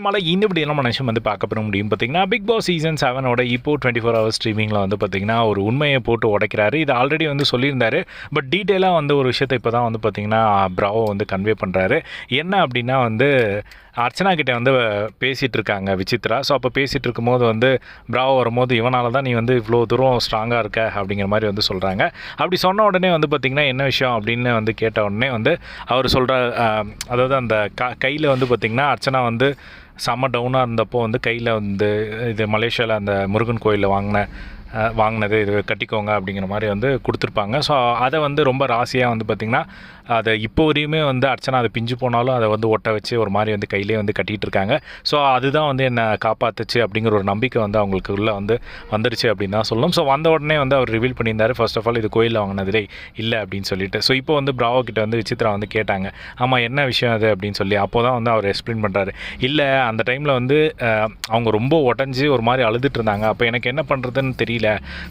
நம்மளால் இந்த எல்லாம் மனுஷன் வந்து பார்க்க போக முடியும் பார்த்தீங்கன்னா பிக் பாஸ் சீசன் செவனோட இப்போ டுவெண்ட்டி ஃபோர் ஹவர்ஸ் ஸ்ட்ரீமிங்கில் வந்து பார்த்தீங்கன்னா ஒரு உண்மையை போட்டு உடைக்கிறாரு. இது ஆல்ரெடி வந்து சொல்லியிருந்தாரு. பட் டீட்டெயிலாக வந்து ஒரு விஷயத்தை இப்போ தான் வந்து பார்த்தீங்கன்னா ப்ராவோ வந்து கன்வே பண்ணுறாரு என்ன அப்படின்னா வந்து அர்ச்சனா கிட்டே வந்து பேசிகிட்டு இருக்காங்க விசித்ரா. ஸோ அப்போ பேசிகிட்டு இருக்கும்போது வந்து ப்ராவோ வரும்போது இவனால் தான் நீ வந்து இவ்வளோ தூரம் ஸ்ட்ராங்காக இருக்க அப்படிங்கிற மாதிரி வந்து சொல்கிறாங்க அப்படி சொன்ன உடனே வந்து பார்த்திங்கன்னா என்ன விஷயம் அப்படின்னு வந்து கேட்ட உடனே வந்து அவர் சொல்கிற அதாவது அந்த க கையில் வந்து பார்த்திங்கன்னா அர்ச்சனா வந்து செம்ம டவுனாக இருந்தப்போ வந்து கையில் வந்து இது மலேசியாவில் அந்த முருகன் கோயிலில் வாங்கின வாங்கினது இது கட்டிக்கோங்க அப்படிங்கிற மாதிரி வந்து கொடுத்துருப்பாங்க. ஸோ அதை வந்து ரொம்ப ராசியாக வந்து பார்த்திங்கன்னா அதை இப்போ வரையுமே வந்து அர்ச்சனா அதை பிஞ்சு போனாலும் அதை வந்து ஒட்ட வச்சு ஒரு மாதிரி வந்து கையிலே வந்து கட்டிகிட்டு இருக்காங்க. ஸோ அதுதான் வந்து என்னை காப்பாற்றுச்சு அப்படிங்கிற ஒரு நம்பிக்கை வந்து அவங்களுக்கு உள்ளே வந்து வந்துருச்சு அப்படின்னு தான் சொல்லணும். ஸோ வந்த உடனே வந்து அவர் ரிவீல் பண்ணியிருந்தாரு. ஃபர்ஸ்ட் ஆஃப் ஆல் இது கோயிலில் வாங்கினதிலே இல்லை அப்படின்னு சொல்லிட்டு. ஸோ இப்போ வந்து பிராவோ கிட்ட வந்து விசித்ரா வந்து கேட்டாங்க. ஆமாம் என்ன விஷயம் அது அப்படின்னு சொல்லி. அப்போ தான் வந்து அவர் எக்ஸ்பிளைன் பண்ணுறாரு இல்லை அந்த டைமில் வந்து அவங்க ரொம்ப உடஞ்சி ஒரு மாதிரி அழுதுட்டு இருந்தாங்க. அப்போ எனக்கு என்ன பண்ணுறதுன்னு தெரியல.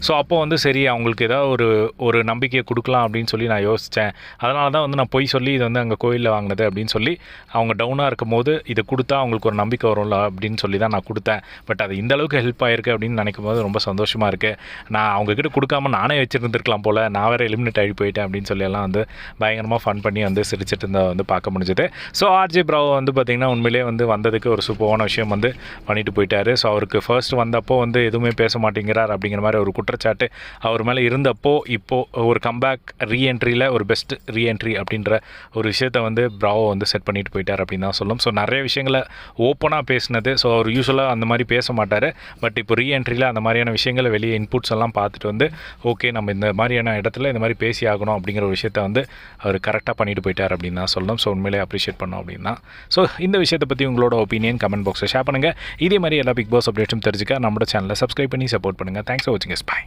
ஸோ அப்போ வந்து சரி அவங்களுக்கு ஏதாவது ஒரு ஒரு நம்பிக்கையை கொடுக்கலாம் அப்படின்னு சொல்லி நான் யோசித்தேன் அதனால தான் வந்து நான் பொய் சொல்லி இது வந்து அங்கே கோயிலில் வாங்கினது அப்படின்னு சொல்லி அவங்க டவுனாக இருக்கும் போது இதை கொடுத்தா அவங்களுக்கு ஒரு நம்பிக்கை வரும்ல அப்படின்னு சொல்லி தான் நான் கொடுத்தேன். பட் அது இந்த அளவுக்கு ஹெல்ப் ஆயிருக்கு அப்படின்னு நினைக்கும் போது ரொம்ப சந்தோஷமாக இருக்குது நான் அவங்கக்கிட்ட கொடுக்காம நானே வச்சுருந்துருக்கலாம் போல். நான் வேறு எலிமினேட் ஆகி போயிட்டேன் அப்படின்னு சொல்லி எல்லாம் வந்து பயங்கரமாக ஃபன் பண்ணி வந்து சிரிச்சிட்டு இருந்தால் வந்து பார்க்க முடிஞ்சது. ஸோ ஆர்ஜே ப்ராவோ வந்து பார்த்திங்கன்னா உண்மையிலே வந்து வந்ததுக்கு ஒரு சூப்பரான விஷயம் வந்து பண்ணிட்டு போயிட்டாரு. ஸோ அவருக்கு ஃபர்ஸ்ட் வந்தப்போ வந்து எதுவுமே பேச மாட்டேங்கிறார் அப்படிங்கிற மாதிரி ஒரு குற்றச்சாட்டு அவர் மேலே இருந்தப்போ இப்போது ஒரு கம்பேக் ரீஎன்ட்ரியில் ஒரு பெஸ்ட் ரீஎன்ட்ரி அப்படின்ற ஒரு விஷயத்த வந்து ப்ராவோ வந்து செட் பண்ணிட்டு போயிட்டார் அப்படின்னு தான் சொல்லும். ஸோ நிறைய விஷயங்களை ஓப்பனாக பேசினது. ஸோ அவர் யூஸ்வலாக அந்த மாதிரி பேச மாட்டார். பட் இப்போ ரீஎன்ட்ரியில் அந்த மாதிரியான விஷயங்களை வெளியே இன்புட்ஸ் எல்லாம் பார்த்துட்டு வந்து ஓகே நம்ம இந்த மாதிரியான இடத்துல இந்த மாதிரி பேசி ஆகணும் அப்படிங்கிற ஒரு விஷயத்த வந்து அவர் கரெக்டாக பண்ணிட்டு போயிட்டார் அப்படின்னு தான் சொல்லணும் ஸோ உண்மையிலே அப்ரிஷியேட் பண்ணோம் அப்படின்னா ஸோ இந்த விஷயத்தை பற்றி உங்களோட ஒப்பீனியன் கமெண்ட் பாக்ஸில் ஷேர் பண்ணுங்கள் இதே மாதிரி எல்லா பிக் பாஸ் அப்டேட்ஸும் தெரிஞ்சுக்க நம்மளோட சேனலை சப்ஸ்கிரைப் பண்ணி சப்போர்ட் பண்ணுங்கள் தேங்க்ஸ் ஃபார் வாட்சிங் எஸ் பாய்